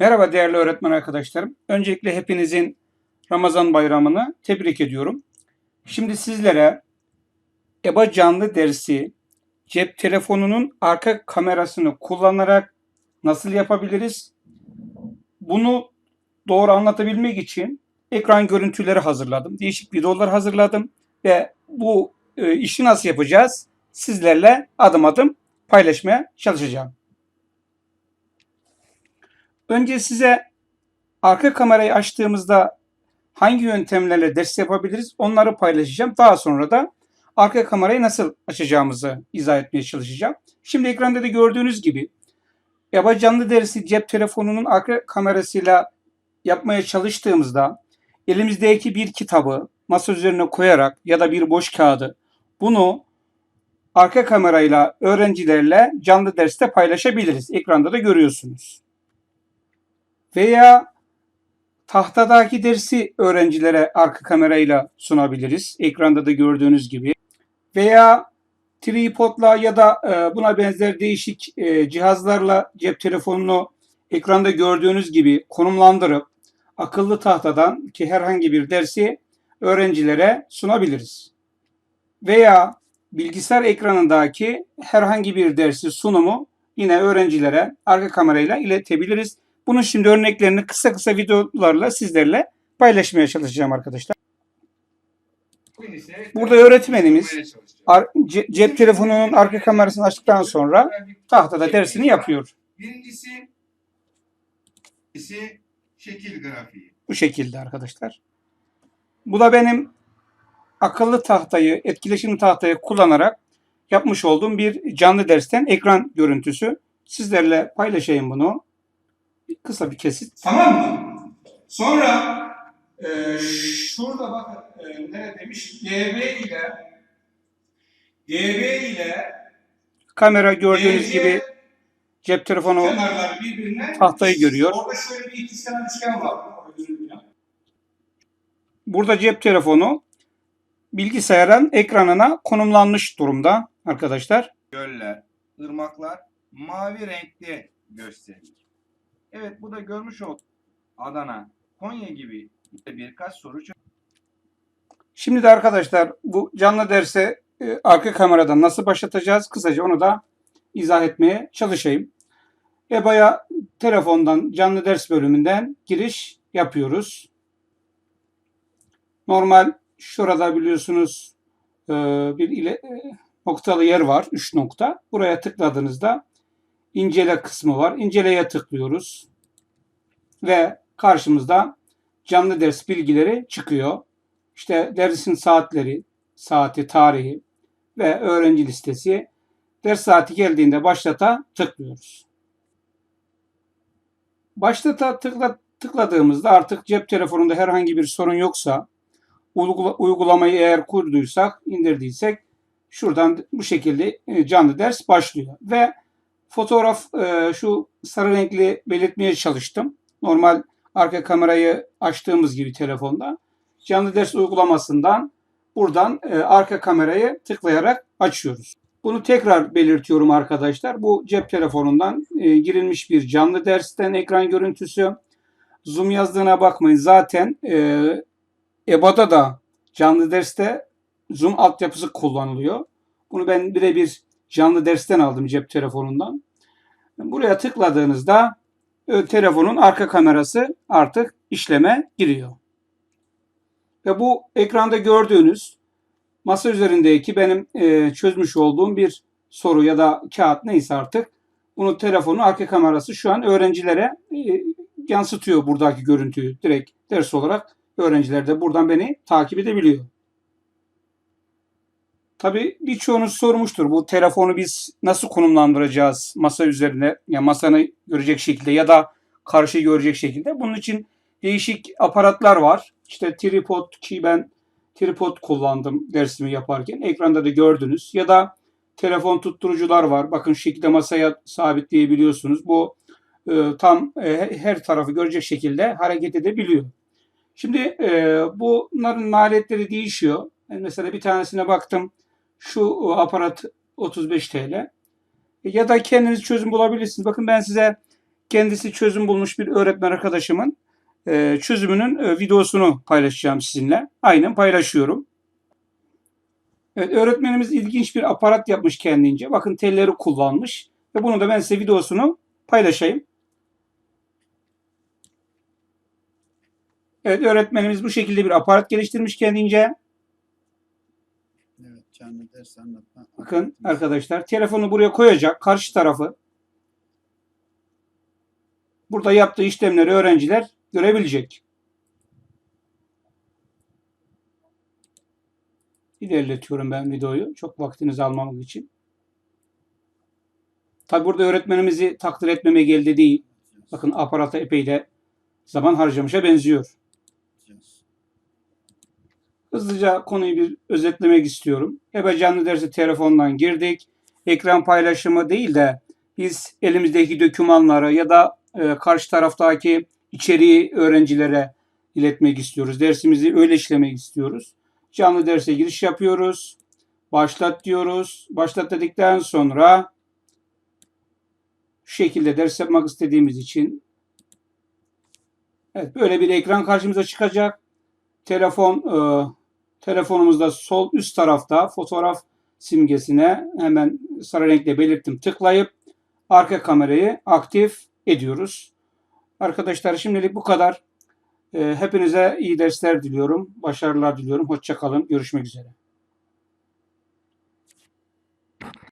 Merhaba değerli öğretmen arkadaşlarım. Öncelikle hepinizin Ramazan bayramını tebrik ediyorum. Şimdi sizlere EBA canlı dersi cep telefonunun arka kamerasını kullanarak nasıl yapabiliriz? Bunu doğru anlatabilmek için ekran görüntüleri hazırladım. Değişik videolar hazırladım ve bu e, işi nasıl yapacağız? Sizlerle adım adım paylaşmaya çalışacağım. Önce size arka kamerayı açtığımızda hangi yöntemlerle ders yapabiliriz onları paylaşacağım. Daha sonra da arka kamerayı nasıl açacağımızı izah etmeye çalışacağım. Şimdi ekranda da gördüğünüz gibi EBA canlı dersi cep telefonunun arka kamerasıyla yapmaya çalıştığımızda elimizdeki bir kitabı masa üzerine koyarak ya da bir boş kağıdı bunu arka kamerayla öğrencilerle canlı derste paylaşabiliriz. Ekranda da görüyorsunuz veya tahtadaki dersi öğrencilere arka kamerayla sunabiliriz. Ekranda da gördüğünüz gibi. Veya tripodla ya da e, buna benzer değişik e, cihazlarla cep telefonunu ekranda gördüğünüz gibi konumlandırıp akıllı tahtadan ki herhangi bir dersi öğrencilere sunabiliriz. Veya bilgisayar ekranındaki herhangi bir dersi sunumu yine öğrencilere arka kamerayla iletebiliriz. Bunun şimdi örneklerini kısa kısa videolarla sizlerle paylaşmaya çalışacağım arkadaşlar. Burada öğretmenimiz cep telefonunun arka kamerasını açtıktan sonra tahtada dersini yapıyor. Birincisi şekil grafiği. Bu şekilde arkadaşlar. Bu da benim akıllı tahtayı, etkileşim tahtayı kullanarak yapmış olduğum bir canlı dersten ekran görüntüsü. Sizlerle paylaşayım bunu. Kısa bir kesit. Tamam mı? Sonra e, şurada bakın e, ne demiş? DB ile DB ile kamera gördüğünüz DC gibi cep telefonu kenarlar birbirine tahtayı görüyor. Orada şöyle bir ikizkenar üçgen var. Burada cep telefonu bilgisayarın ekranına konumlanmış durumda arkadaşlar. Göller, ırmaklar mavi renkte gösterilir. Evet bu da görmüş olduk. Adana, Konya gibi birkaç soru çö- Şimdi de arkadaşlar bu canlı derse e, arka kameradan nasıl başlatacağız? Kısaca onu da izah etmeye çalışayım. EBA'ya telefondan canlı ders bölümünden giriş yapıyoruz. Normal şurada biliyorsunuz e, bir ile, e, noktalı yer var. 3 nokta. Buraya tıkladığınızda incele kısmı var. İnceleye tıklıyoruz. Ve karşımızda canlı ders bilgileri çıkıyor. İşte dersin saatleri, saati, tarihi ve öğrenci listesi. Ders saati geldiğinde başlata tıklıyoruz. Başlata tıkla, tıkladığımızda artık cep telefonunda herhangi bir sorun yoksa uygula- uygulamayı eğer kurduysak, indirdiysek şuradan bu şekilde e, canlı ders başlıyor. Ve fotoğraf e, şu sarı renkli belirtmeye çalıştım. Normal arka kamerayı açtığımız gibi telefonda canlı ders uygulamasından buradan e, arka kamerayı tıklayarak açıyoruz. Bunu tekrar belirtiyorum arkadaşlar. Bu cep telefonundan e, girilmiş bir canlı dersten ekran görüntüsü. Zoom yazdığına bakmayın. Zaten e, EBA'da da canlı derste Zoom altyapısı kullanılıyor. Bunu ben birebir canlı dersten aldım cep telefonundan. Buraya tıkladığınızda e, telefonun arka kamerası artık işleme giriyor. Ve bu ekranda gördüğünüz masa üzerindeki benim e, çözmüş olduğum bir soru ya da kağıt neyse artık bunu telefonun arka kamerası şu an öğrencilere e, yansıtıyor buradaki görüntüyü direkt ders olarak öğrenciler de buradan beni takip edebiliyor. Tabii birçoğunuz sormuştur bu telefonu biz nasıl konumlandıracağız masa üzerine ya masanı görecek şekilde ya da karşı görecek şekilde. Bunun için değişik aparatlar var. İşte tripod ki ben tripod kullandım dersimi yaparken. Ekranda da gördünüz. Ya da telefon tutturucular var. Bakın şekilde masaya sabitleyebiliyorsunuz. Bu e, tam e, her tarafı görecek şekilde hareket edebiliyor. Şimdi e, bunların maliyetleri değişiyor. Mesela bir tanesine baktım. Şu aparat 35 TL. Ya da kendiniz çözüm bulabilirsiniz. Bakın ben size kendisi çözüm bulmuş bir öğretmen arkadaşımın e, çözümünün e, videosunu paylaşacağım sizinle. Aynen paylaşıyorum. Evet, öğretmenimiz ilginç bir aparat yapmış kendince. Bakın telleri kullanmış. Ve bunu da ben size videosunu paylaşayım. Evet öğretmenimiz bu şekilde bir aparat geliştirmiş kendince. Canlı ders anlatma. Bakın arkadaşlar telefonu buraya koyacak karşı tarafı. Burada yaptığı işlemleri öğrenciler görebilecek. İlerletiyorum ben videoyu. Çok vaktinizi almamak için. Tabi burada öğretmenimizi takdir etmeme geldi değil. Bakın aparata epey de zaman harcamışa benziyor. Hızlıca konuyu bir özetlemek istiyorum. Ebe canlı dersi telefondan girdik. Ekran paylaşımı değil de biz elimizdeki dokümanları ya da e, karşı taraftaki içeriği öğrencilere iletmek istiyoruz. Dersimizi öyle işlemek istiyoruz. Canlı derse giriş yapıyoruz. Başlat diyoruz. Başlat dedikten sonra şu şekilde ders yapmak istediğimiz için evet böyle bir ekran karşımıza çıkacak. Telefon e, telefonumuzda sol üst tarafta fotoğraf simgesine hemen sarı renkle belirttim. Tıklayıp arka kamerayı aktif ediyoruz. Arkadaşlar şimdilik bu kadar. E, hepinize iyi dersler diliyorum. Başarılar diliyorum. Hoşça kalın. Görüşmek üzere.